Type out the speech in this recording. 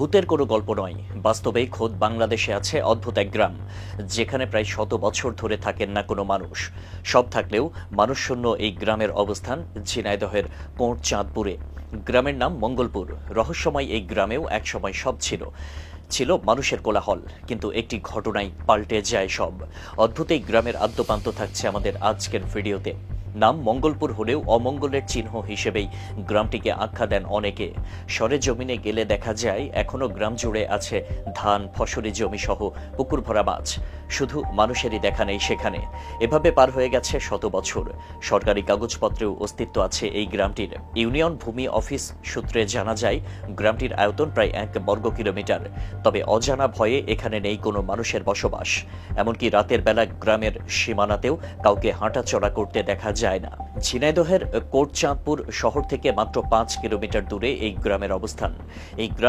ভূতের কোনো গল্প নয়। বাস্তবে খোদ বাংলাদেশে আছে অদ্ভুত এক গ্রাম, যেখানে প্রায় শত বছর ধরে থাকেন না কোনো মানুষ। সব থাকলেও মানুষশূন্য এই গ্রামের অবস্থান ঝিনাইদহের কোঁট চাঁদপুরে। গ্রামের নাম মঙ্গলপুর। রহস্যময় এই গ্রামেও একসময় সব ছিল। ছিল মানুষের কোলাহল, কিন্তু একটি ঘটনায় পাল্টে যায় সব। অদ্ভুত এই গ্রামের আদ্যপান্ত থাকছে আমাদের আজকের ভিডিওতে। নাম মঙ্গলপুর হলেও অমঙ্গলের চিহ্ন হিসেবেই। গ্রামটিকে আখ্যা দেন অনেকে। সরে জমিনে গেলে দেখা যায়, এখনও গ্রাম জুড়ে আছে ধান, ফসলি জমি সহ পুকুর ভরা মাছ। শুধু মানুষেরই দেখা নেই সেখানে। এভাবে পার হয়ে গেছে শত বছর। সরকারি কাগজপত্রেও অস্তিত্ব আছে এই গ্রামটির। ইউনিয়ন ভূমি অফিস সূত্রে জানা যায়, গ্রামটির আয়তন প্রায় এক বর্গ কিলোমিটার। তবে অজানা ভয়ে এখানে নেই কোনো মানুষের বসবাস। এমনকি রাতের বেলা গ্রামের সীমানাতেও কাউকে হাঁটাচলা করতে দেখা যায় না। ঝিনাইদহের কোটচাঁদপুর শহর থেকে মাত্র পাঁচ কিলোমিটার দূরে এই গ্রামের অবস্থান। এই গ্রাম